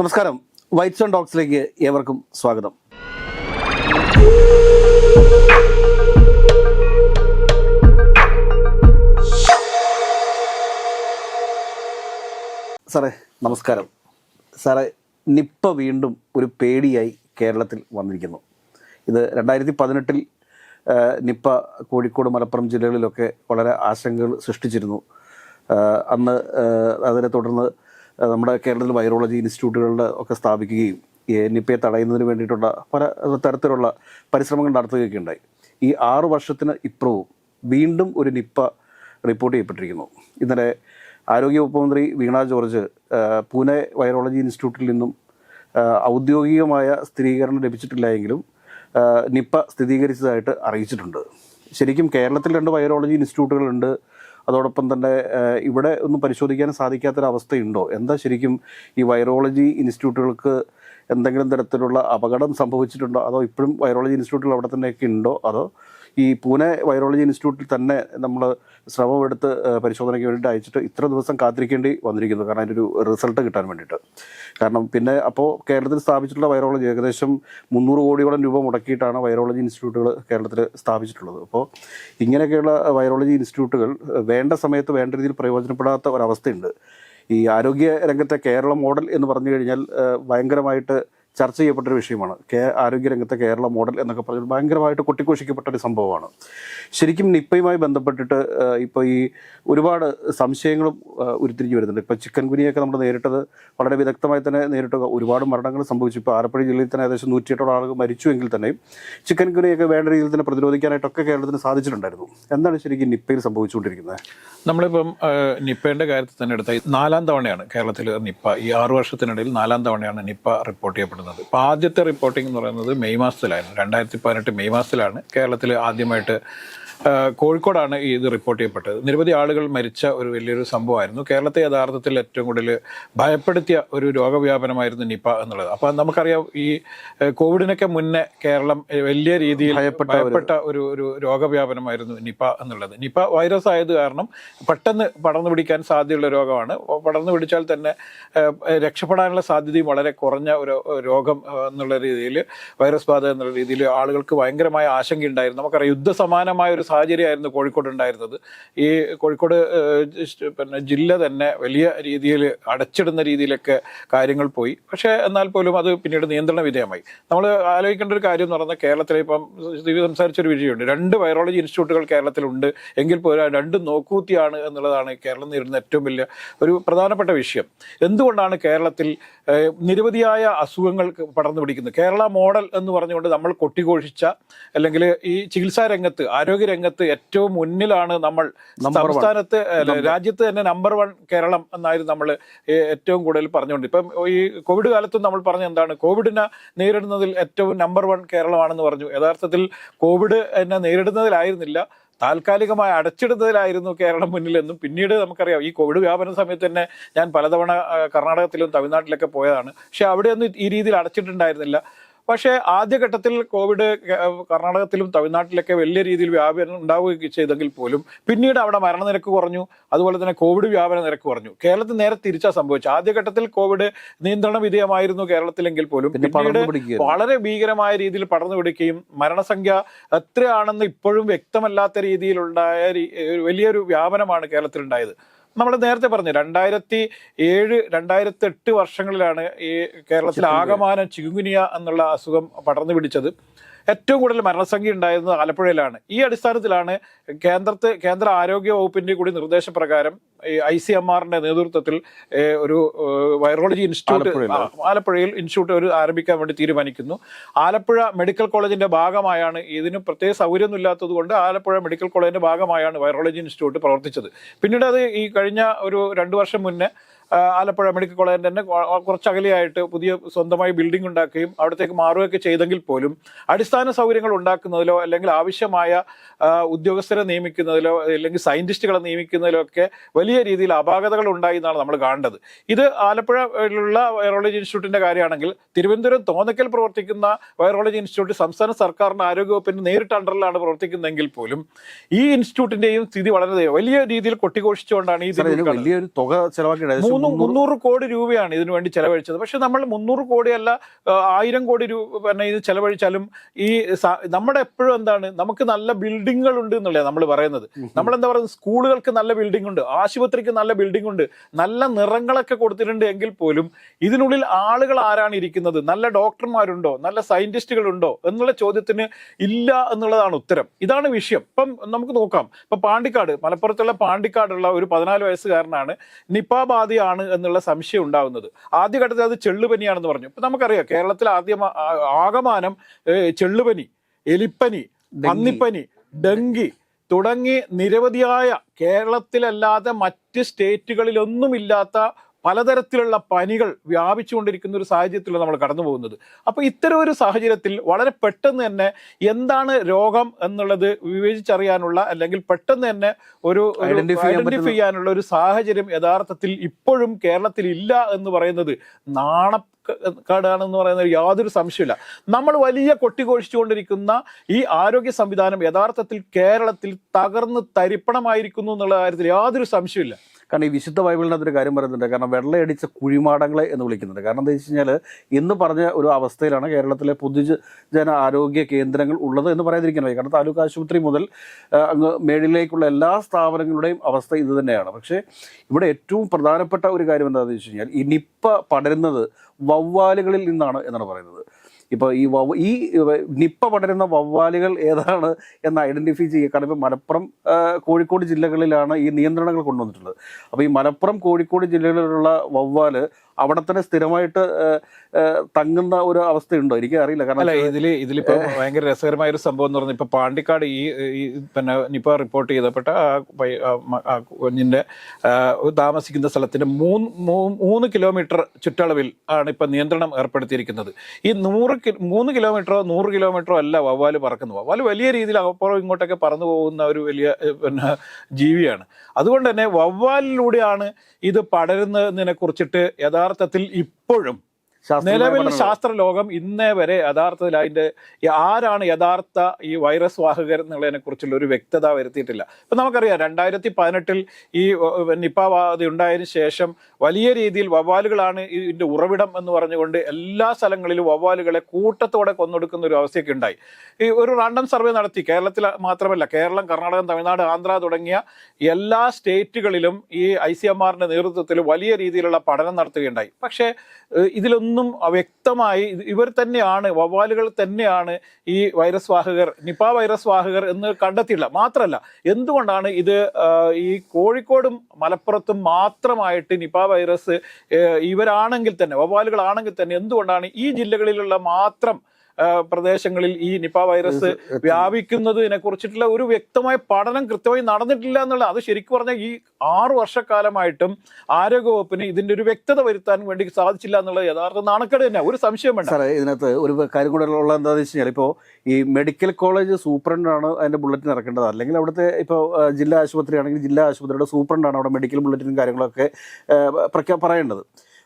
നമസ്കാരം. White zone ഡോക്സിലേക്ക് ഏവർക്കും സ്വാഗതം. സാറേ നമസ്കാരം. സാറേ നിപ്പ വീണ്ടും ഒരു പേടിയായി കേരളത്തിൽ വന്നിരിക്കുന്നു. ഇത് രണ്ടായിരത്തി പതിനെട്ടിൽ നിപ്പ കോഴിക്കോട് മലപ്പുറം ജില്ലകളിലൊക്കെ വളരെ ആശങ്കകൾ സൃഷ്ടിച്ചിരുന്നു. അന്ന് അതിനെ തുടർന്ന് നമ്മുടെ കേരളത്തിൽ വൈറോളജി ഇൻസ്റ്റിറ്റ്യൂട്ടുകളുടെ ഒക്കെ സ്ഥാപിക്കുകയും നിപ്പയെ തടയുന്നതിന് വേണ്ടിയിട്ടുള്ള പല തരത്തിലുള്ള പരിശ്രമങ്ങൾ നടത്തുകയൊക്കെ ഉണ്ടായി. ഈ ആറു വർഷത്തിന് ഇപ്പുറവും വീണ്ടും ഒരു നിപ്പ റിപ്പോർട്ട് ചെയ്യപ്പെട്ടിരിക്കുന്നു. ഇന്നലെ ആരോഗ്യവകുപ്പ് മന്ത്രി വീണ ജോർജ് പൂനെ വൈറോളജി ഇൻസ്റ്റിറ്റ്യൂട്ടിൽ നിന്നും ഔദ്യോഗികമായ സ്ഥിരീകരണം ലഭിച്ചിട്ടില്ല എങ്കിലും നിപ്പ സ്ഥിരീകരിച്ചതായിട്ട് അറിയിച്ചിട്ടുണ്ട്. ശരിക്കും കേരളത്തിൽ രണ്ട് വൈറോളജി ഇൻസ്റ്റിറ്റ്യൂട്ടുകളുണ്ട് അതോടൊപ്പം തന്നെ ഇവിടെ ഒന്നും പരിശോധിക്കാൻ സാധിക്കാത്തൊരവസ്ഥയുണ്ടോ? എന്താ ശരിക്കും ഈ വൈറോളജി ഇൻസ്റ്റിറ്റ്യൂട്ടുകൾക്ക് എന്തെങ്കിലും തരത്തിലുള്ള അപകടം സംഭവിച്ചിട്ടുണ്ടോ? അതോ ഇപ്പോഴും വൈറോളജി ഇൻസ്റ്റിറ്റ്യൂട്ടുകൾ അവിടെ തന്നെയൊക്കെ ഉണ്ടോ? അതോ ഈ പൂനെ വൈറോളജി ഇൻസ്റ്റിറ്റ്യൂട്ടിൽ തന്നെ നമ്മൾ ശ്രമമെടുത്ത് പരിശോധനയ്ക്ക് വേണ്ടിയിട്ട് അയച്ചിട്ട് ഇത്ര ദിവസം കാത്തിരിക്കേണ്ടി വന്നിരിക്കുന്നു. കാരണം അതിന്റെ ഒരു റിസൾട്ട് കിട്ടാൻ വേണ്ടിയിട്ട്. കാരണം പിന്നെ അപ്പോൾ കേരളത്തിൽ സ്ഥാപിച്ചിട്ടുള്ള വൈറോളജി ഏകദേശം മുന്നൂറ് കോടിയോളം രൂപ മുടക്കിയിട്ടാണ് വൈറോളജി ഇൻസ്റ്റിറ്റ്യൂട്ടുകൾ കേരളത്തിൽ സ്ഥാപിച്ചിട്ടുള്ളത്. അപ്പോൾ ഇങ്ങനെയൊക്കെയുള്ള വൈറോളജി ഇൻസ്റ്റിറ്റ്യൂട്ടുകൾ വേണ്ട സമയത്ത് വേണ്ട രീതിയിൽ പ്രയോജനപ്പെടാത്ത ഒരവസ്ഥയുണ്ട്. ഈ ആരോഗ്യ രംഗത്തെ കേരള മോഡൽ എന്ന് പറഞ്ഞു കഴിഞ്ഞാൽ ഭയങ്കരമായിട്ട് ചർച്ച ചെയ്യപ്പെട്ടൊരു വിഷയമാണ്. കേ ആരോഗ്യരംഗത്തെ കേരള മോഡൽ എന്നൊക്കെ പറഞ്ഞാൽ ഭയങ്കരമായിട്ട് കൊട്ടിഘോഷിക്കപ്പെട്ട ഒരു സംഭവമാണ്. ശരിക്കും നിപ്പയുമായി ബന്ധപ്പെട്ടിട്ട് ഇപ്പോൾ ഈ ഒരുപാട് സംശയങ്ങളും ഉരുത്തിരിഞ്ഞ് വരുന്നുണ്ട്. ഇപ്പോൾ ചിക്കൻ ഗുനിയൊക്കെ നമ്മൾ നേരിട്ടത് വളരെ വിദഗ്ധമായി തന്നെ നേരിട്ട്. ഒരുപാട് മരണങ്ങൾ സംഭവിച്ചു. ഇപ്പോൾ ആലപ്പുഴ ജില്ലയിൽ തന്നെ ഏകദേശം നൂറ്റിയെട്ടോളം ആളുകൾ മരിച്ചു എങ്കിൽ തന്നെയും ചിക്കൻ ഗുനിയൊക്കെ വേണ്ട രീതിയിൽ തന്നെ പ്രതിരോധിക്കാനായിട്ടൊക്കെ കേരളത്തിന് സാധിച്ചിട്ടുണ്ടായിരുന്നു. എന്താണ് ശരിക്കും നിപ്പയിൽ സംഭവിച്ചുകൊണ്ടിരിക്കുന്നത്? നമ്മളിപ്പം നിപ്പയുടെ കാര്യത്തിൽ തന്നെ എടുത്ത നാലാം തവണയാണ് കേരളത്തിൽ നിപ്പ. ഈ ആറു വർഷത്തിനിടയിൽ നാലാം തവണയാണ് നിപ്പ റിപ്പോർട്ട് ചെയ്യപ്പെടുന്നത്. ഇപ്പോൾ ആദ്യത്തെ റിപ്പോർട്ടിംഗ് എന്ന് പറയുന്നത് മെയ് മാസത്തിലായിരുന്നു. രണ്ടായിരത്തി പതിനെട്ട് മെയ് മാസത്തിലാണ് കേരളത്തിൽ ആദ്യമായിട്ട് കോഴിക്കോടാണ് ഈ ഇത് റിപ്പോർട്ട് ചെയ്യപ്പെട്ടത്. നിരവധി ആളുകൾ മരിച്ച ഒരു വലിയൊരു സംഭവമായിരുന്നു. കേരളത്തെ യഥാർത്ഥത്തിൽ ഏറ്റവും കൂടുതൽ ഭയപ്പെടുത്തിയ ഒരു രോഗവ്യാപനമായിരുന്നു നിപ എന്നുള്ളത്. അപ്പം നമുക്കറിയാം ഈ കോവിഡിനൊക്കെ മുന്നേ കേരളം വലിയ രീതിയിൽ ഭയപ്പെട്ട ഒരു- ഒരു ഒരു രോഗവ്യാപനമായിരുന്നു നിപ എന്നുള്ളത്. നിപ വൈറസ് ആയത് കാരണം പെട്ടെന്ന് പടർന്നു പിടിക്കാൻ സാധ്യതയുള്ള രോഗമാണ്. പടർന്നു പിടിച്ചാൽ തന്നെ രക്ഷപ്പെടാനുള്ള സാധ്യതയും വളരെ കുറഞ്ഞ ഒരു രോഗം എന്നുള്ള രീതിയിൽ വൈറസ് ബാധ എന്നുള്ള രീതിയിൽ ആളുകൾക്ക് ഭയങ്കരമായ ആശങ്കയുണ്ടായിരുന്നു നമുക്കറിയാം യുദ്ധസമാനമായ ഒരു സാഹചര്യമായിരുന്നു കോഴിക്കോട് ഉണ്ടായിരുന്നത്. ഈ കോഴിക്കോട് പിന്നെ ജില്ല തന്നെ വലിയ രീതിയിൽ അടച്ചിടുന്ന രീതിയിലൊക്കെ കാര്യങ്ങൾ പോയി. പക്ഷേ എന്നാൽ പോലും അത് പിന്നീട് നിയന്ത്രണ വിധേയമായി. നമ്മൾ ആലോചിക്കേണ്ട ഒരു കാര്യം എന്ന് പറഞ്ഞാൽ കേരളത്തിൽ ഇപ്പം ദിവ്യ സംസാരിച്ചൊരു വിഷയമുണ്ട്. രണ്ട് വൈറോളജി ഇൻസ്റ്റിറ്റ്യൂട്ടുകൾ കേരളത്തിലുണ്ട്. എങ്കിൽ പോലും രണ്ട് നോക്കൂത്തിയാണ് എന്നുള്ളതാണ് കേരളം നേരിടുന്ന ഏറ്റവും വലിയ ഒരു പ്രധാനപ്പെട്ട വിഷയം. എന്തുകൊണ്ടാണ് കേരളത്തിൽ നിരവധിയായ അസുഖങ്ങൾ പടർന്നു പിടിക്കുന്നത്? കേരള മോഡൽ എന്ന് പറഞ്ഞുകൊണ്ട് നമ്മൾ കൊട്ടിഘോഷിച്ച അല്ലെങ്കിൽ ഈ ചികിത്സാ രംഗത്ത് ആരോഗ്യ രംഗത്ത് ഏറ്റവും മുന്നിലാണ് നമ്മൾ സംസ്ഥാനത്ത് രാജ്യത്ത് തന്നെ നമ്പർ വൺ കേരളം എന്നായിരുന്നു നമ്മൾ ഏറ്റവും കൂടുതൽ പറഞ്ഞുകൊണ്ട്. ഇപ്പം ഈ കോവിഡ് കാലത്തും നമ്മൾ പറഞ്ഞ എന്താണ്? കോവിഡിനെ നേരിടുന്നതിൽ ഏറ്റവും നമ്പർ വൺ കേരളമാണെന്ന് പറഞ്ഞു. യഥാർത്ഥത്തിൽ കോവിഡ് എന്നെ നേരിടുന്നതിലായിരുന്നില്ല. താൽക്കാലികമായി അടച്ചിടുന്നതിലായിരുന്നു കേരളം മുന്നിലെന്നും പിന്നീട് നമുക്കറിയാം. ഈ കോവിഡ് വ്യാപന സമയത്ത് തന്നെ ഞാൻ പലതവണ കർണാടകത്തിലും തമിഴ്നാട്ടിലൊക്കെ പോയതാണ്. പക്ഷെ അവിടെയൊന്നും ഈ രീതിയിൽ അടച്ചിട്ടുണ്ടായിരുന്നില്ല. പക്ഷേ ആദ്യഘട്ടത്തിൽ കോവിഡ് കർണാടകത്തിലും തമിഴ്നാട്ടിലൊക്കെ വലിയ രീതിയിൽ വ്യാപനം ഉണ്ടാവുകയൊക്കെ ചെയ്തെങ്കിൽ പോലും പിന്നീട് അവിടെ മരണനിരക്ക് കുറഞ്ഞു. അതുപോലെ തന്നെ കോവിഡ് വ്യാപന നിരക്ക് കുറഞ്ഞു. കേരളത്തിൽ നേരെ തിരിച്ചാ സംഭവിച്ചത്. ആദ്യഘട്ടത്തിൽ കോവിഡ് നിയന്ത്രണ വിധേയമായിരുന്നു കേരളത്തിലെങ്കിൽ പോലും. പിന്നീട് വളരെ ഭീകരമായ രീതിയിൽ പടർന്നു പിടിക്കുകയും മരണസംഖ്യ എത്രയാണെന്ന് ഇപ്പോഴും വ്യക്തമല്ലാത്ത രീതിയിലുണ്ടായ വലിയൊരു വ്യാപനമാണ് കേരളത്തിൽ ഉണ്ടായത് നമ്മൾ നേരത്തെ പറഞ്ഞു രണ്ടായിരത്തി ഏഴ് രണ്ടായിരത്തി എട്ട് വർഷങ്ങളിലാണ് ഈ കേരളത്തിൽ ആകമാനം ചികുങ്കുനിയ എന്നുള്ള അസുഖം പടർന്നു പിടിച്ചത്. ഏറ്റവും കൂടുതൽ മരണസംഖ്യ ഉണ്ടായിരുന്നത് ആലപ്പുഴയിലാണ്. ഈ അടിസ്ഥാനത്തിലാണ് കേന്ദ്രത്തെ കേന്ദ്ര ആരോഗ്യ വകുപ്പിന്റെ കൂടി നിർദ്ദേശപ്രകാരം ഈ ഐ സി എം ആറിന്റെ നേതൃത്വത്തിൽ ഒരു വൈറോളജി ഇൻസ്റ്റിറ്റ്യൂട്ട് ആലപ്പുഴയിൽ. ഇൻസ്റ്റിറ്റ്യൂട്ട് ഒരു ആരംഭിക്കാൻ വേണ്ടി തീരുമാനിക്കുന്നു. ആലപ്പുഴ മെഡിക്കൽ കോളേജിന്റെ ഭാഗമായാണ് ഇതിന് പ്രത്യേക സൗകര്യമൊന്നും ഇല്ലാത്തത് കൊണ്ട് ആലപ്പുഴ മെഡിക്കൽ കോളേജിന്റെ ഭാഗമായാണ് വൈറോളജി ഇൻസ്റ്റിറ്റ്യൂട്ട് പ്രവർത്തിച്ചത്. പിന്നീട് അത് ഈ കഴിഞ്ഞ ഒരു രണ്ടു വർഷം മുന്നേ ആലപ്പുഴ മെഡിക്കൽ കോളേജിൽ തന്നെ കുറച്ചകലെയായിട്ട് കുറച്ച് അകലെയായിട്ട് പുതിയ സ്വന്തമായി ബിൽഡിംഗ് ഉണ്ടാക്കുകയും അവിടത്തേക്ക് മാറുകയൊക്കെ ചെയ്തെങ്കിൽ പോലും അടിസ്ഥാന സൗകര്യങ്ങൾ ഉണ്ടാക്കുന്നതിലോ അല്ലെങ്കിൽ ആവശ്യമായ ഉദ്യോഗസ്ഥരെ നിയമിക്കുന്നതിലോ അല്ലെങ്കിൽ സയന്റിസ്റ്റുകളെ നിയമിക്കുന്നതിലോ ഒക്കെ വലിയ രീതിയിൽ അപാകതകൾ ഉണ്ടായി എന്നാണ് നമ്മൾ കാണേണ്ടത്. ഇത് ആലപ്പുഴയിലുള്ള വൈറോളജി ഇൻസ്റ്റിറ്റ്യൂട്ടിന്റെ കാര്യമാണെങ്കിൽ തിരുവനന്തപുരം തോന്നക്കൽ പ്രവർത്തിക്കുന്ന വൈറോളജി ഇൻസ്റ്റിറ്റ്യൂട്ട് സംസ്ഥാന സർക്കാരിന്റെ ആരോഗ്യവകുപ്പിന്റെ നേരിട്ട് അണ്ടറിലാണ് പ്രവർത്തിക്കുന്നതെങ്കിൽ പോലും ഈ ഇൻസ്റ്റിറ്റ്യൂട്ടിന്റെയും സ്ഥിതി വളരെ വലിയ രീതിയിൽ കൊട്ടിഘോഷിച്ചുകൊണ്ടാണ് ഈ വലിയൊരു തുക ചെലവാക്കി മൂന്ന് മുന്നൂറ് കോടി രൂപയാണ് ഇതിനു വേണ്ടി ചെലവഴിച്ചത്. പക്ഷെ നമ്മൾ മുന്നൂറ് കോടിയല്ല ആയിരം കോടി രൂപ പിന്നെ ഇത് ചെലവഴിച്ചാലും ഈ നമ്മുടെ എപ്പോഴും എന്താണ് നമുക്ക് നല്ല ബിൽഡിങ്ങുകൾ ഉണ്ട് എന്നുള്ളത് നമ്മൾ പറയുന്നത്. നമ്മൾ എന്താ പറയുന്നത്? സ്കൂളുകൾക്ക് നല്ല ബിൽഡിംഗ് ഉണ്ട് ആശുപത്രിക്ക് നല്ല ബിൽഡിംഗ് ഉണ്ട് നല്ല നിറങ്ങളൊക്കെ കൊടുത്തിട്ടുണ്ട് എങ്കിൽ പോലും ഇതിനുള്ളിൽ ആളുകൾ ആരാണ് ഇരിക്കുന്നത്? നല്ല ഡോക്ടർമാരുണ്ടോ? നല്ല സയന്റിസ്റ്റുകളുണ്ടോ? എന്നുള്ള ചോദ്യത്തിന് ഇല്ല എന്നുള്ളതാണ് ഉത്തരം. ഇതാണ് വിഷയം. ഇപ്പം നമുക്ക് നോക്കാം. ഇപ്പൊ പാണ്ടിക്കാട് മലപ്പുറത്തുള്ള പാണ്ടിക്കാടുള്ള ഒരു പതിനാല് വയസ്സുകാരനാണ് നിപ ബാധയാണ് എന്നുള്ള സംശയം ഉണ്ടാകുന്നത് ആദ്യഘട്ടത്തിൽ അത് ചെള്ളുപനിയാണെന്ന് പറഞ്ഞു. ഇപ്പൊ നമുക്കറിയാം കേരളത്തിൽ ആദ്യം ആകമാനം ചെള്ളുപനി എലിപ്പനി പന്നിപ്പനി ഡെങ്കി തുടങ്ങി നിരവധിയായ കേരളത്തിലല്ലാതെ മറ്റ് സ്റ്റേറ്റുകളിലൊന്നുമില്ലാത്ത പലതരത്തിലുള്ള പനികൾ വ്യാപിച്ചുകൊണ്ടിരിക്കുന്ന ഒരു സാഹചര്യത്തിലാണ് നമ്മൾ കടന്നു പോകുന്നത് അപ്പോൾ ഇത്തരം ഒരു സാഹചര്യത്തിൽ വളരെ പെട്ടെന്ന് തന്നെ എന്താണ് രോഗം എന്നുള്ളത് വിവേചിച്ചറിയാനുള്ള അല്ലെങ്കിൽ പെട്ടെന്ന് തന്നെ ഒരു ഐഡന്റിഫൈ ചെയ്യാനുള്ള ഒരു സാഹചര്യം യഥാർത്ഥത്തിൽ ഇപ്പോഴും കേരളത്തിൽ ഇല്ല എന്ന് പറയുന്നത് നാണക്കാടാണെന്ന് പറയുന്ന യാതൊരു സംശയമില്ല നമ്മൾ വലിയ കൊട്ടിഘോഷിച്ചുകൊണ്ടിരിക്കുന്ന ഈ ആരോഗ്യ സംവിധാനം യഥാർത്ഥത്തിൽ കേരളത്തിൽ തകർന്ന് തരിപ്പണമായിരിക്കുന്നു എന്നുള്ള കാര്യത്തിൽ യാതൊരു സംശയമില്ല കാരണം ഈ വിശുദ്ധ ബൈബിളിനകത്ത് ഒരു കാര്യം പറയുന്നുണ്ട്. കാരണം വെള്ളയടിച്ച കുഴിമാടങ്ങളെ എന്ന് വിളിക്കുന്നുണ്ട്. കാരണം എന്താ വെച്ച് കഴിഞ്ഞാൽ ഇന്ന് പറഞ്ഞ ഒരു അവസ്ഥയിലാണ് കേരളത്തിലെ പൊതുജന ആരോഗ്യ കേന്ദ്രങ്ങൾ ഉള്ളത് എന്ന് പറയാതിരിക്കാൻ വയ്യ. കാരണം താലൂക്ക് ആശുപത്രി മുതൽ അങ്ങ് മേളിലേക്കുള്ള എല്ലാ സ്ഥാപനങ്ങളുടെയും അവസ്ഥ ഇത് തന്നെയാണ്. പക്ഷേ ഇവിടെ ഏറ്റവും പ്രധാനപ്പെട്ട ഒരു കാര്യം എന്താണെന്ന് വെച്ച് കഴിഞ്ഞാൽ ഈ നിപ്പ പടരുന്നത് വവ്വാലുകളിൽ നിന്നാണ് എന്നാണ് പറയുന്നത്. ഇപ്പോൾ ഈ വവ്വ ഈ നിപ്പ പടരുന്ന വവ്വാലുകൾ ഏതാണ് എന്ന് ഐഡന്റിഫൈ ചെയ്യുക കാരണം മലപ്പുറം കോഴിക്കോട് ജില്ലകളിലാണ് ഈ നിയന്ത്രണങ്ങൾ കൊണ്ടുവന്നിട്ടുള്ളത്. അപ്പോൾ ഈ മലപ്പുറം കോഴിക്കോട് ജില്ലകളിലുള്ള വവ്വാൽ അവിടെ തന്നെ സ്ഥിരമായിട്ട് തങ്ങുന്ന ഒരു അവസ്ഥയുണ്ടോ? എനിക്ക് അറിയില്ല കാരണം ഇതിൽ ഇതിലിപ്പോ ഭയങ്കര രസകരമായ ഒരു സംഭവം എന്ന് പറഞ്ഞാൽ ഇപ്പൊ പാണ്ടിക്കാട് ഈ പിന്നെ നിപ്പ റിപ്പോർട്ട് ചെയ്തപ്പെട്ട ആ കുഞ്ഞിന്റെ താമസിക്കുന്ന സ്ഥലത്തിന്റെ മൂന്ന് മൂന്ന് കിലോമീറ്റർ ചുറ്റളവിൽ ആണ് ഇപ്പൊ നിയന്ത്രണം ഏർപ്പെടുത്തിയിരിക്കുന്നത്. ഈ നൂറ് മൂന്ന് കിലോമീറ്ററോ നൂറ് കിലോമീറ്ററോ അല്ല വവ്വാൽ പറക്കുന്നത് വവ്വാൽ വലിയ രീതിയിൽ അപ്പുറം ഇങ്ങോട്ടൊക്കെ പറന്നു പോകുന്ന ഒരു വലിയ പിന്നെ ജീവിയാണ്. അതുകൊണ്ട് തന്നെ വവ്വാലിലൂടെയാണ് ഇത് പടരുന്നതിനെ കുറിച്ചിട്ട് യഥാർത്ഥത്തിൽ ഇപ്പോഴും നിലവിൽ ശാസ്ത്ര ലോകം ഇന്നേ വരെ യഥാർത്ഥത്തിൽ അതിന്റെ ആരാണ് യഥാർത്ഥ ഈ വൈറസ് വാഹകർ എന്നുള്ളതിനെ കുറിച്ചുള്ള ഒരു വ്യക്തത വരുത്തിയിട്ടില്ല. ഇപ്പൊ നമുക്കറിയാം രണ്ടായിരത്തി പതിനെട്ടിൽ ഈ നിപ്പ ബാധ ഉണ്ടായതിനു ശേഷം വലിയ രീതിയിൽ വവ്വാലുകളാണ് ഇതിന്റെ ഉറവിടം എന്ന് പറഞ്ഞുകൊണ്ട് എല്ലാ സ്ഥലങ്ങളിലും വവ്വാലുകളെ കൂട്ടത്തോടെ കൊന്നൊടുക്കുന്ന ഒരു അവസ്ഥയൊക്കെ ഉണ്ടായി. ഈ ഒരു റാൻഡം സർവേ നടത്തി. കേരളത്തിൽ മാത്രമല്ല കേരളം കർണാടകം തമിഴ്നാട് ആന്ധ്ര തുടങ്ങിയ എല്ലാ സ്റ്റേറ്റുകളിലും ഈ ഐ സി എം ആറിന്റെ നേതൃത്വത്തിൽ വലിയ രീതിയിലുള്ള പഠനം നടത്തുകയുണ്ടായി. പക്ഷേ ഏഹ് ഇതിലൊന്നും വ്യക്തമായി ഇവർ തന്നെയാണ് വവ്വാലുകൾ തന്നെയാണ് ഈ വൈറസ് വാഹകർ നിപ വൈറസ് വാഹകർ എന്ന് കണ്ടെത്തിയില്ല മാത്രമല്ല എന്തുകൊണ്ടാണ് ഇത് ഈ കോഴിക്കോടും മലപ്പുറത്തും മാത്രമായിട്ട് നിപ വൈറസ് ഇവരാണെങ്കിൽ തന്നെ വവ്വാലുകളാണെങ്കിൽ തന്നെ എന്തുകൊണ്ടാണ് ഈ ജില്ലകളിലുള്ള മാത്രം പ്രദേശങ്ങളിൽ ഈ നിപ വൈറസ് വ്യാപിക്കുന്നതിനെ കുറിച്ചിട്ടുള്ള ഒരു വ്യക്തമായ പഠനം കൃത്യമായി നടന്നിട്ടില്ല എന്നുള്ള അത് ശരിക്കും പറഞ്ഞാൽ ഈ ആറു വർഷക്കാലമായിട്ടും ആരോഗ്യവകുപ്പിന് ഇതിന്റെ ഒരു വ്യക്തത വരുത്താൻ വേണ്ടി സാധിച്ചില്ല എന്നുള്ളത് യഥാർത്ഥ നാണക്കേട് തന്നെ ഒരു സംശയം വേണ്ട. സാറേ ഇതിനകത്ത് ഒരു കാര്യം കൂടെ ഉള്ളത് എന്താണെന്ന് വെച്ച് കഴിഞ്ഞാൽ ഇപ്പോൾ ഈ മെഡിക്കൽ കോളേജ് സൂപ്രണ്ടാണ് അതിന്റെ ബുള്ളറ്റിൻ ഇറക്കേണ്ടത്. അല്ലെങ്കിൽ അവിടുത്തെ ഇപ്പോൾ ജില്ലാ ആശുപത്രി ആണെങ്കിൽ ജില്ലാ ആശുപത്രിയുടെ സൂപ്രണ്ടാണ് അവിടെ മെഡിക്കൽ ബുള്ളറ്റിനും കാര്യങ്ങളൊക്കെ പറയേണ്ടത്.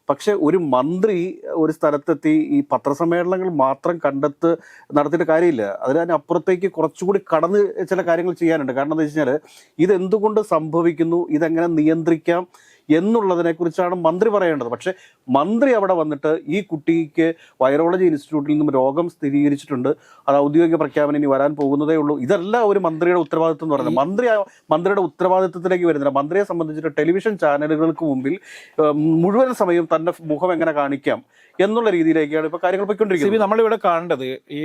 പക്ഷെ ഒരു മന്ത്രി ഒരു സ്ഥലത്തെത്തി ഈ പത്രസമ്മേളനങ്ങൾ മാത്രം കണ്ടെത്ത് നടത്തിയിട്ട് കാര്യമില്ല. അതിനപ്പുറത്തേക്ക് കുറച്ചുകൂടി കടന്ന് ചില കാര്യങ്ങൾ ചെയ്യാനുണ്ട്. കാരണം എന്താ വെച്ച് കഴിഞ്ഞാൽ ഇതെന്തുകൊണ്ട് സംഭവിക്കുന്നു? ഇതെങ്ങനെ നിയന്ത്രിക്കാം? എന്നുള്ളതിനെ കുറിച്ചാണ് മന്ത്രി പറയേണ്ടത്. പക്ഷെ മന്ത്രി അവിടെ വന്നിട്ട് ഈ കുട്ടിക്ക് വൈറോളജി ഇൻസ്റ്റിറ്റ്യൂട്ടിൽ നിന്നും രോഗം സ്ഥിരീകരിച്ചിട്ടുണ്ട്. അത് ഔദ്യോഗിക പ്രഖ്യാപനം ഇനി വരാൻ പോകുന്നതേ ഉള്ളൂ. ഇതല്ല ഒരു മന്ത്രിയുടെ ഉത്തരവാദിത്വം എന്ന് പറയുന്നത്. മന്ത്രി മന്ത്രിയുടെ ഉത്തരവാദിത്വത്തിലേക്ക് വരുന്നില്ല. മന്ത്രിയെ സംബന്ധിച്ചിട്ട് ടെലിവിഷൻ ചാനലുകൾക്ക് മുമ്പിൽ മുഴുവൻ സമയം തന്റെ മുഖം എങ്ങനെ കാണിക്കാം എന്നുള്ള രീതിയിലേക്കാണ് ഇപ്പൊ കാര്യങ്ങൾ പോയിക്കൊണ്ടിരിക്കുന്നത്. നമ്മളിവിടെ കാണേണ്ടത് ഈ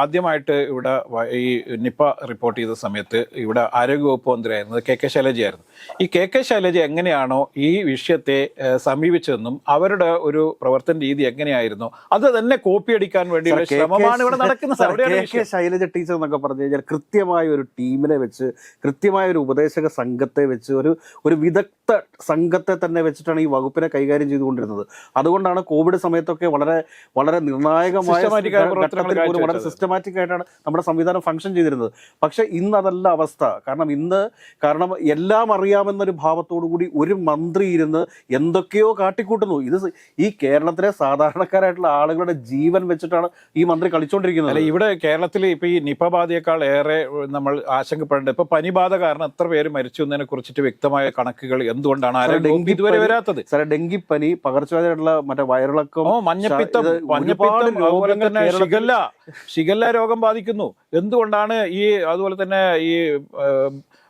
ആദ്യമായിട്ട് ഇവിടെ ഈ നിപ്പ റിപ്പോർട്ട് ചെയ്ത സമയത്ത് ഇവിടെ ആരോഗ്യവകുപ്പ് മന്ത്രിയായിരുന്നത് കെ കെ ശൈലജയായിരുന്നു. ഈ കെ കെ ശൈലജ എങ്ങനെയാണോ ഈ വിഷയത്തെ സമീപിച്ചതെന്നും സമീപിച്ചതെന്നും അവരുടെ ഒരു പ്രവർത്തന രീതി എങ്ങനെയായിരുന്നു? അത് തന്നെ കോപ്പി അടിക്കാൻ വേണ്ടിയുള്ള സാർ, ശ്രമമാണ് ഇവിടെ നടക്കുന്നത്. ശൈലജ ടീച്ചർ എന്നൊക്കെ പറഞ്ഞു കഴിഞ്ഞാൽ കൃത്യമായ ഒരു ടീമിനെ വെച്ച് കൃത്യമായ ഒരു ഉപദേശക സംഘത്തെ വെച്ച് ഒരു ഒരു വിദഗ്ധ സംഘത്തെ തന്നെ വെച്ചിട്ടാണ് ഈ വകുപ്പിനെ കൈകാര്യം ചെയ്തുകൊണ്ടിരുന്നത്. അതുകൊണ്ടാണ് കോവിഡ് സമയത്തൊക്കെ വളരെ വളരെ നിർണായകമായ വളരെ സിസ്റ്റമാറ്റിക് ആയിട്ടാണ് നമ്മുടെ സംവിധാനം ഫംഗ്ഷൻ ചെയ്തിരുന്നത്. പക്ഷെ ഇന്ന് അതല്ല അവസ്ഥ. കാരണം ഇന്ന് കാരണം എല്ലാം അറിയാമെന്നൊരു ഭാവത്തോടു കൂടി ഒരു മന്ത്രി ഇരുന്ന് എന്തൊക്കെയോ കാട്ടിക്കൂട്ടുന്നു. ഇത് ഇത് ഈ കേരളത്തിലെ സാധാരണക്കാരായിട്ടുള്ള ആളുകളുടെ ജീവൻ വെച്ചിട്ടാണ് ഈ മന്ത്രി കളിച്ചുകൊണ്ടിരിക്കുന്നത് അല്ല ഇവിടെ കേരളത്തിൽ ഇപ്പൊ ഈ നിപ ബാധയേക്കാൾ ഏറെ നമ്മൾ ആശങ്കപ്പെടേണ്ടത് ഇപ്പൊ പനിബാധ കാരണം എത്ര പേര് മരിച്ചു എന്നതിനെ കുറിച്ചിട്ട് വ്യക്തമായ കണക്കുകൾ എന്തുകൊണ്ടാണ്? ഇതുവരെ വരാത്തത്? സാറേ ഡെങ്കിപ്പനി പകർച്ചവ്യാധിയായിട്ടുള്ള മറ്റേ വയറിളക്കം മഞ്ഞപ്പിത്തം മഞ്ഞപ്പിത്തം അതുപോലെ തന്നെ ഷിഗല്ല ഷിഗല്ല രോഗം ബാധിക്കുന്നു. എന്തുകൊണ്ടാണ് ഈ അതുപോലെ തന്നെ ഈ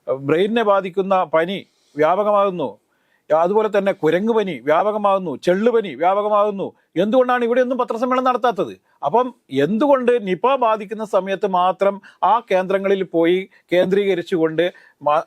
ബ്രെയിനിനെ ബാധിക്കുന്ന പനി വ്യാപകമാകുന്നു? അതുപോലെ തന്നെ കുരങ്ങ് പനി വ്യാപകമാകുന്നു ചെള്ളുപനി വ്യാപകമാകുന്നു. എന്തുകൊണ്ടാണ് ഇവിടെ ഒന്നും പത്രസമ്മേളനം നടത്താത്തത്? അപ്പം എന്തുകൊണ്ട് നിപ ബാധിക്കുന്ന സമയത്ത് മാത്രം ആ കേന്ദ്രങ്ങളിൽ പോയി കേന്ദ്രീകരിച്ചുകൊണ്ട്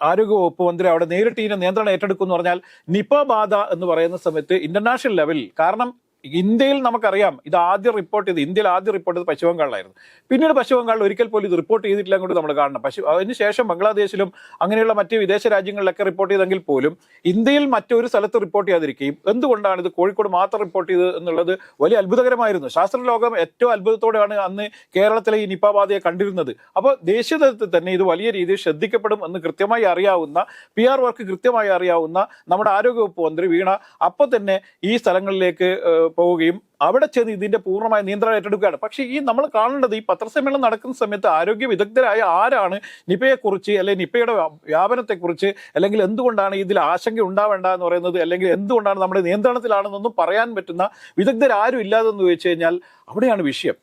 ആരോഗ്യവകുപ്പ് മന്ത്രി അവിടെ നേരിട്ട് ഇതിനെ നിയന്ത്രണം ഏറ്റെടുക്കും എന്ന് പറഞ്ഞാൽ നിപ ബാധ എന്ന് പറയുന്ന സമയത്ത് ഇന്റർനാഷണൽ ലെവലിൽ കാരണം ഇന്ത്യയിൽ നമുക്കറിയാം ഇത് ആദ്യം റിപ്പോർട്ട് ചെയ്ത് ഇന്ത്യയിൽ ആദ്യം റിപ്പോർട്ട് ചെയ്ത് പശ്ചിമ ബംഗാളിലായിരുന്നു പിന്നീട് പശ്ചിമ ബംഗാളിൽ ഒരിക്കൽ പോലും ഇത് റിപ്പോർട്ട് ചെയ്തിട്ടില്ല കൊണ്ട് നമ്മൾ കാണണം. പക്ഷേ അതിനുശേഷം ബംഗ്ലാദേശിലും അങ്ങനെയുള്ള മറ്റ് വിദേശ രാജ്യങ്ങളിലൊക്കെ റിപ്പോർട്ട് ചെയ്തെങ്കിൽ പോലും ഇന്ത്യയിൽ മറ്റൊരു സ്ഥലത്ത് റിപ്പോർട്ട് ചെയ്യാതിരിക്കുകയും എന്തുകൊണ്ടാണ് ഇത് കോഴിക്കോട് മാത്രം റിപ്പോർട്ട് ചെയ്തത് എന്നുള്ളത് വലിയ അത്ഭുതകരമായിരുന്നു. ശാസ്ത്ര ലോകം ഏറ്റവും അത്ഭുതത്തോടെയാണ് അന്ന് കേരളത്തിലെ ഈ നിപ്പാബാധയെ ബാധയെ കണ്ടിരുന്നത്. അപ്പോൾ ദേശീയ തലത്തിൽ തന്നെ ഇത് വലിയ രീതിയിൽ ശ്രദ്ധിക്കപ്പെടും എന്ന് കൃത്യമായി അറിയാവുന്ന പി ആർ വർക്ക് കൃത്യമായി അറിയാവുന്ന നമ്മുടെ ആരോഗ്യവകുപ്പ് മന്ത്രി വീണ അപ്പോൾ തന്നെ ഈ സ്ഥലങ്ങളിലേക്ക് പോവുകയും അവിടെ ചെന്ന് ഇതിന്റെ പൂർണമായ നിയന്ത്രണം ഏറ്റെടുക്കുകയാണ്. പക്ഷേ ഈ നമ്മൾ കാണേണ്ടത് ഈ പത്രസമ്മേളനം നടക്കുന്ന സമയത്ത് ആരോഗ്യ വിദഗ്ധരായ ആരാണ് നിപയെക്കുറിച്ച് അല്ലെങ്കിൽ നിപയുടെ വ്യാ- വ്യാപനത്തെക്കുറിച്ച് അല്ലെങ്കിൽ എന്തുകൊണ്ടാണ് ഇതിൽ ആശങ്ക ഉണ്ടാവേണ്ട എന്ന് പറയുന്നത് അല്ലെങ്കിൽ എന്തുകൊണ്ടാണ് നമ്മുടെ നിയന്ത്രണത്തിലാണെന്നൊന്നും പറയാൻ പറ്റുന്ന വിദഗ്ധരാരും ഇല്ലാതെന്ന് ചോദിച്ചു കഴിഞ്ഞാൽ അവിടെയാണ് വിഷയം.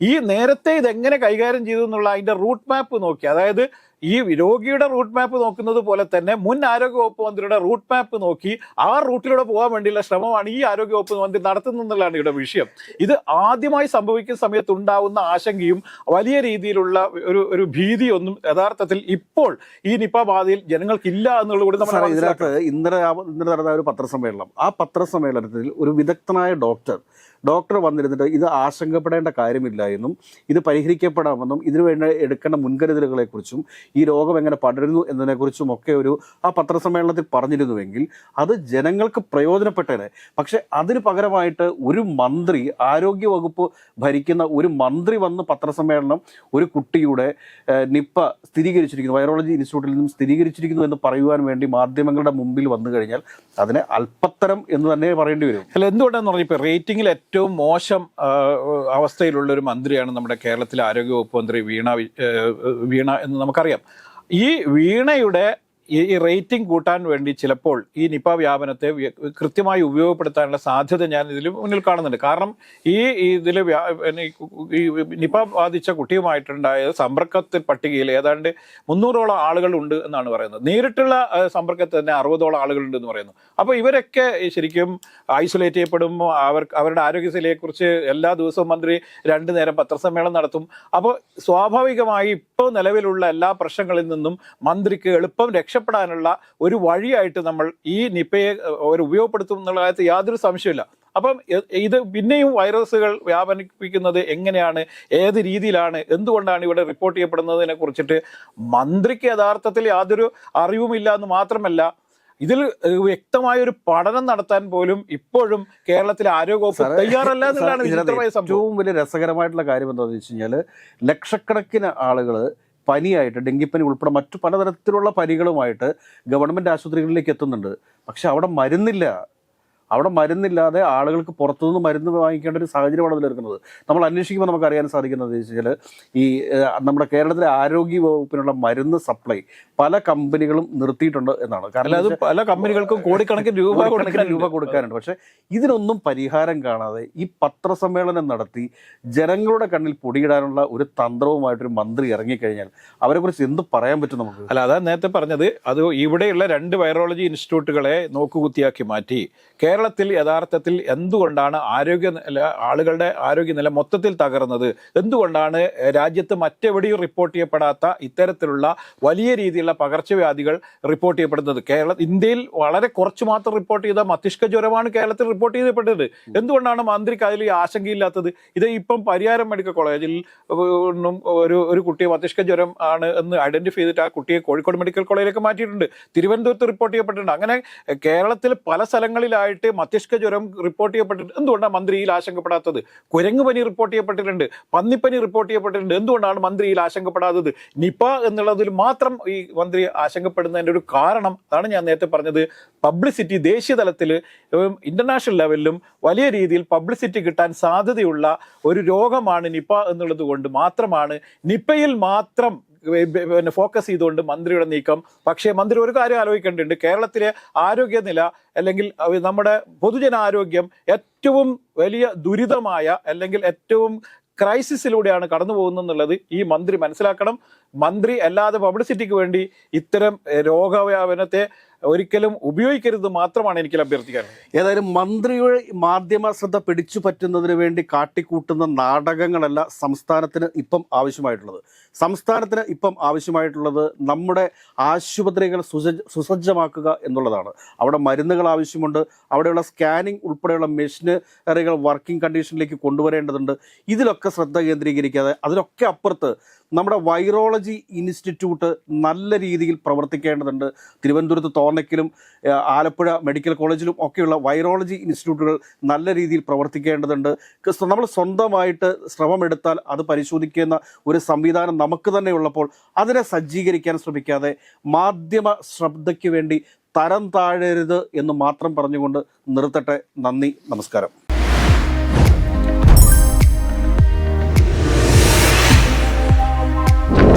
ഈ നേരത്തെ ഇതെങ്ങനെ കൈകാര്യം ചെയ്തു എന്നുള്ള അതിന്റെ റൂട്ട് മാപ്പ് നോക്കി. അതായത് ഈ രോഗിയുടെ റൂട്ട് മാപ്പ് നോക്കുന്നത് പോലെ തന്നെ മുൻ ആരോഗ്യ വകുപ്പ് മന്ത്രിയുടെ റൂട്ട് മാപ്പ് നോക്കി ആ റൂട്ടിലൂടെ പോകാൻ വേണ്ടിയുള്ള ശ്രമമാണ് ഈ ആരോഗ്യ വകുപ്പ് മന്ത്രി നടത്തുന്നതെന്നുള്ളതാണ് ഇവിടെ വിഷയം ഇത് ആദ്യമായി സംഭവിക്കുന്ന സമയത്ത് ഉണ്ടാവുന്ന ആശങ്കയും വലിയ രീതിയിലുള്ള ഒരു ഒരു ഭീതിയൊന്നും യഥാർത്ഥത്തിൽ ഇപ്പോൾ ഈ നിപ ബാധയിൽ ജനങ്ങൾക്കില്ല എന്നുള്ളത് കൂടി നമ്മൾ. ഇതിനകത്ത് ഇന്നലെ ഇന്നലെ നടന്ന ഒരു പത്രസമ്മേളനം ആ പത്രസമ്മേളനത്തിൽ ഒരു വിദഗ്ധനായ ഡോക്ടർ ഡോക്ടർ വന്നിരുന്നിട്ട് ഇത് ആശങ്കപ്പെടേണ്ട കാര്യമില്ല എന്നും ഇത് പരിഹരിക്കപ്പെടാമെന്നും ഇതിനു വേണ്ടി എടുക്കേണ്ട മുൻകരുതലുകളെക്കുറിച്ചും ഈ രോഗം എങ്ങനെ പടരുന്നു എന്നതിനെക്കുറിച്ചും ഒക്കെ ഒരു ആ പത്രസമ്മേളനത്തിൽ പറഞ്ഞിരുന്നുവെങ്കിൽ അത് ജനങ്ങൾക്ക് പ്രയോജനപ്പെട്ടേനെ. പക്ഷെ അതിന് പകരമായിട്ട് ഒരു മന്ത്രി ആരോഗ്യ വകുപ്പ് ഭരിക്കുന്ന ഒരു മന്ത്രി വന്ന് പത്രസമ്മേളനം ഒരു കുട്ടിയുടെ നിപ്പ സ്ഥിരീകരിച്ചിരിക്കുന്നു വൈറോളജി ഇൻസ്റ്റിറ്റ്യൂട്ടിൽ നിന്നും സ്ഥിരീകരിച്ചിരിക്കുന്നു എന്ന് പറയുവാൻ വേണ്ടി മാധ്യമങ്ങളുടെ മുമ്പിൽ വന്നു കഴിഞ്ഞാൽ അതിനെ അല്പത്തരം എന്ന് തന്നെ പറയേണ്ടി വരും. അല്ല എന്തുകൊണ്ടാന്ന് പറഞ്ഞാൽ റേറ്റിംഗിൽ മോശം ആ, അവസ്ഥയിലുള്ള ഒരു മന്ത്രിയാണ് നമ്മുടെ കേരളത്തിലെ ആരോഗ്യവകുപ്പ് മന്ത്രി വീണ വീണ എന്ന് നമുക്കറിയാം. ഈ വീണയുടെ ഈ റേറ്റിംഗ് കൂട്ടാൻ വേണ്ടി ചിലപ്പോൾ ഈ നിപ വ്യാപനത്തെ വ്യ- കൃത്യമായി ഉപയോഗപ്പെടുത്താനുള്ള സാധ്യത ഞാൻ ഇതിൽ മുന്നിൽ കാണുന്നുണ്ട്. കാരണം ഈ ഇതിൽ ഈ നിപ ബാധിച്ച കുട്ടിയുമായിട്ടുണ്ടായ സമ്പർക്കത്തിൽ പട്ടികയിൽ ഏതാണ്ട് മുന്നൂറോളം ആളുകൾ ഉണ്ട് എന്നാണ് പറയുന്നത്. നേരിട്ടുള്ള സമ്പർക്കത്തിൽ തന്നെ അറുപതോളം ആളുകളുണ്ട് എന്ന് പറയുന്നു. അപ്പോൾ ഇവരൊക്കെ ശരിക്കും ഐസൊലേറ്റ് ചെയ്യപ്പെടും അവർ അവരുടെ ആരോഗ്യസ്ഥിതിയെക്കുറിച്ച് എല്ലാ ദിവസവും മന്ത്രി രണ്ടു നേരം പത്രസമ്മേളനം നടത്തും. അപ്പോൾ സ്വാഭാവികമായി ഇപ്പോൾ നിലവിലുള്ള എല്ലാ പ്രശ്നങ്ങളിൽ നിന്നും മന്ത്രിക്ക് എളുപ്പം രക്ഷപ്പെടാനുള്ള ഒരു വഴിയായിട്ട് നമ്മൾ ഈ നിപ്പയെ അവർ ഉപയോഗപ്പെടുത്തും എന്നുള്ള കാര്യത്തിൽ യാതൊരു സംശയമില്ല അപ്പം ഇത് പിന്നെയും വൈറസുകൾ വ്യാപനിപ്പിക്കുന്നത് എങ്ങനെയാണ് ഏത് രീതിയിലാണ് എന്തുകൊണ്ടാണ് ഇവിടെ റിപ്പോർട്ട് ചെയ്യപ്പെടുന്നതിനെ കുറിച്ചിട്ട് മന്ത്രിക്ക് യഥാർത്ഥത്തിൽ യാതൊരു അറിവുമില്ല എന്ന് മാത്രമല്ല ഇതിൽ വ്യക്തമായൊരു വ്യക്തമായ ഒരു പഠനം നടത്താൻ പോലും ഇപ്പോഴും കേരളത്തിലെ ആരോഗ്യവകുപ്പ് തയ്യാറല്ല എന്നുള്ളതാണ് ഏറ്റവും വലിയ രസകരമായിട്ടുള്ള കാര്യം എന്താണെന്ന് വെച്ച് കഴിഞ്ഞാൽ ലക്ഷക്കണക്കിന് ആളുകൾ പനിയായിട്ട് ഡെങ്കിപ്പനി ഉൾപ്പെടെ മറ്റു പലതരത്തിലുള്ള പനികളുമായിട്ട് ഗവൺമെന്റ് ആശുപത്രികളിലേക്ക് എത്തുന്നുണ്ട്. പക്ഷെ അവിടെ മരുന്നില്ല. അവിടെ മരുന്നില്ലാതെ ആളുകൾക്ക് പുറത്തുനിന്ന് മരുന്ന് വാങ്ങിക്കേണ്ട ഒരു സാഹചര്യമാണ് നിലനിൽക്കുന്നത്. നമ്മൾ അന്വേഷിക്കുമ്പോൾ നമുക്ക് അറിയാൻ സാധിക്കുന്നത് വെച്ചാൽ ഈ നമ്മുടെ കേരളത്തിലെ ആരോഗ്യ വകുപ്പിനുള്ള മരുന്ന് സപ്ലൈ പല കമ്പനികളും നിർത്തിയിട്ടുണ്ട് എന്നാണ്. കാരണം അത് പല കമ്പനികൾക്കും കോടിക്കണക്കിന് രൂപ കോടിക്കണക്കിന് കൊടുക്കാൻ രൂപ കൊടുക്കാനുണ്ട്. പക്ഷേ ഇതിനൊന്നും പരിഹാരം കാണാതെ ഈ പത്രസമ്മേളനം നടത്തി ജനങ്ങളുടെ കണ്ണിൽ പൊടിയിടാനുള്ള ഒരു തന്ത്രവുമായിട്ടൊരു മന്ത്രി ഇറങ്ങിക്കഴിഞ്ഞാൽ അവരെ കുറിച്ച് എന്ത് പറയാൻ പറ്റും നമുക്ക്? അല്ല അതാ നേരത്തെ പറഞ്ഞത്. അത് ഇവിടെയുള്ള രണ്ട് വൈറോളജി ഇൻസ്റ്റിറ്റ്യൂട്ടുകളെ നോക്കുകുത്തിയാക്കി മാറ്റി. കേരളത്തിൽ യഥാർത്ഥത്തിൽ എന്തുകൊണ്ടാണ് ആരോഗ്യ നില ആളുകളുടെ ആരോഗ്യനില മൊത്തത്തിൽ തകർന്നത്? എന്തുകൊണ്ടാണ് രാജ്യത്ത് മറ്റെവിടെയും റിപ്പോർട്ട് ചെയ്യപ്പെടാത്ത ഇത്തരത്തിലുള്ള വലിയ രീതിയിലുള്ള പകർച്ചവ്യാധികൾ റിപ്പോർട്ട് ചെയ്യപ്പെടുന്നത്? കേരള ഇന്ത്യയിൽ വളരെ കുറച്ച് മാത്രം റിപ്പോർട്ട് ചെയ്ത മസ്തിഷ്ക ജ്വരമാണ് കേരളത്തിൽ റിപ്പോർട്ട് ചെയ്യപ്പെട്ടത്. എന്തുകൊണ്ടാണ് മന്ത്രിക്ക് അതിൽ ആശങ്കയില്ലാത്തത്? ഇത് ഇപ്പം പരിയാരം മെഡിക്കൽ കോളേജിൽ ഒരു ഒരു കുട്ടിയെ മസ്തിഷ്ക ജ്വരം ആണ് എന്ന് ഐഡന്റിഫൈ ചെയ്തിട്ട് ആ കുട്ടിയെ കോഴിക്കോട് മെഡിക്കൽ കോളേജിലേക്ക് മാറ്റിയിട്ടുണ്ട്. തിരുവനന്തപുരത്ത് റിപ്പോർട്ട് ചെയ്യപ്പെട്ടിട്ടുണ്ട്. അങ്ങനെ കേരളത്തിൽ പല സ്ഥലങ്ങളിലായിട്ട് ചെയ്യപ്പെട്ട് മസ്തിഷ്ക ജ്വരം റിപ്പോർട്ട് ചെയ്യപ്പെട്ടിട്ട് എന്തുകൊണ്ടാണ് മന്ത്രിയിൽ ആശങ്കപ്പെടാത്തത്? കുരങ്ങ് പനി റിപ്പോർട്ട് ചെയ്യപ്പെട്ടിട്ടുണ്ട് പന്നിപ്പനി റിപ്പോർട്ട് ചെയ്യപ്പെട്ടിട്ടുണ്ട് എന്തുകൊണ്ടാണ് മന്ത്രിയിൽ ആശങ്കപ്പെടാത്തത്? നിപ എന്നുള്ളതിൽ മാത്രം ഈ മന്ത്രി ആശങ്കപ്പെടുന്നതിന്റെ ഒരു കാരണം അതാണ് ഞാൻ നേരത്തെ പറഞ്ഞത്. പബ്ലിസിറ്റി ദേശീയ തലത്തിൽ ഇന്റർനാഷണൽ ലെവലിലും വലിയ രീതിയിൽ പബ്ലിസിറ്റി കിട്ടാൻ സാധ്യതയുള്ള ഒരു രോഗമാണ് നിപ എന്നുള്ളത് കൊണ്ട് മാത്രമാണ് നിപയിൽ മാത്രം പിന്നെ ഫോക്കസ് ചെയ്തുകൊണ്ട് മന്ത്രിയുടെ നീക്കം. പക്ഷേ മന്ത്രി ഒരു കാര്യം ആലോചിക്കേണ്ടതുണ്ട്. കേരളത്തിലെ ആരോഗ്യനില അല്ലെങ്കിൽ നമ്മുടെ പൊതുജനാരോഗ്യം ഏറ്റവും വലിയ ദുരിതമായ അല്ലെങ്കിൽ ഏറ്റവും ക്രൈസിസിലൂടെയാണ് കടന്നു പോകുന്നത് ഈ മന്ത്രി മനസ്സിലാക്കണം. മന്ത്രി അല്ലാതെ പബ്ലിസിറ്റിക്ക് വേണ്ടി ഇത്തരം രോഗവ്യാപനത്തെ ഒരിക്കലും ഉപയോഗിക്കരുത് മാത്രമാണ് എനിക്ക് അഭ്യർത്ഥിക്കാനുള്ളത്. ഏതായാലും മന്ത്രിയുടെ മാധ്യമ ശ്രദ്ധ പിടിച്ചു പറ്റുന്നതിന് വേണ്ടി കാട്ടിക്കൂട്ടുന്ന നാടകങ്ങളല്ല സംസ്ഥാനത്തിന് ഇപ്പം ആവശ്യമായിട്ടുള്ളത്. സംസ്ഥാനത്തിന് ഇപ്പം ആവശ്യമായിട്ടുള്ളത് നമ്മുടെ ആശുപത്രികൾ സുസജ്ജ സുസജ്ജമാക്കുക എന്നുള്ളതാണ്. അവിടെ മരുന്നുകൾ ആവശ്യമുണ്ട്. അവിടെയുള്ള സ്കാനിങ് ഉൾപ്പെടെയുള്ള മെഷീനറികൾ വർക്കിംഗ് കണ്ടീഷനിലേക്ക് കൊണ്ടുവരേണ്ടതുണ്ട്. ഇതിലൊക്കെ ശ്രദ്ധ കേന്ദ്രീകരിക്കാതെ അതിലൊക്കെ അപ്പുറത്ത് നമ്മുടെ വൈറോളജി ഇൻസ്റ്റിറ്റ്യൂട്ട് നല്ല രീതിയിൽ പ്രവർത്തിക്കേണ്ടതുണ്ട്. തിരുവനന്തപുരത്ത് തോന്നയ്ക്കിലും ആലപ്പുഴ മെഡിക്കൽ കോളേജിലും ഒക്കെയുള്ള വൈറോളജി ഇൻസ്റ്റിറ്റ്യൂട്ടുകൾ നല്ല രീതിയിൽ പ്രവർത്തിക്കേണ്ടതുണ്ട്. നമ്മൾ സ്വന്തമായിട്ട് ശ്രമമെടുത്താൽ അത് പരിശോധിക്കുന്ന ഒരു സംവിധാനം നമുക്ക് തന്നെ ഉള്ളപ്പോൾ അതിനെ സജ്ജീകരിക്കാൻ ശ്രമിക്കാതെ മാധ്യമ ശ്രദ്ധയ്ക്ക് വേണ്ടി തരം താഴരുത് എന്ന് മാത്രം പറഞ്ഞുകൊണ്ട് നിർത്തട്ടെ. നന്ദി നമസ്കാരം.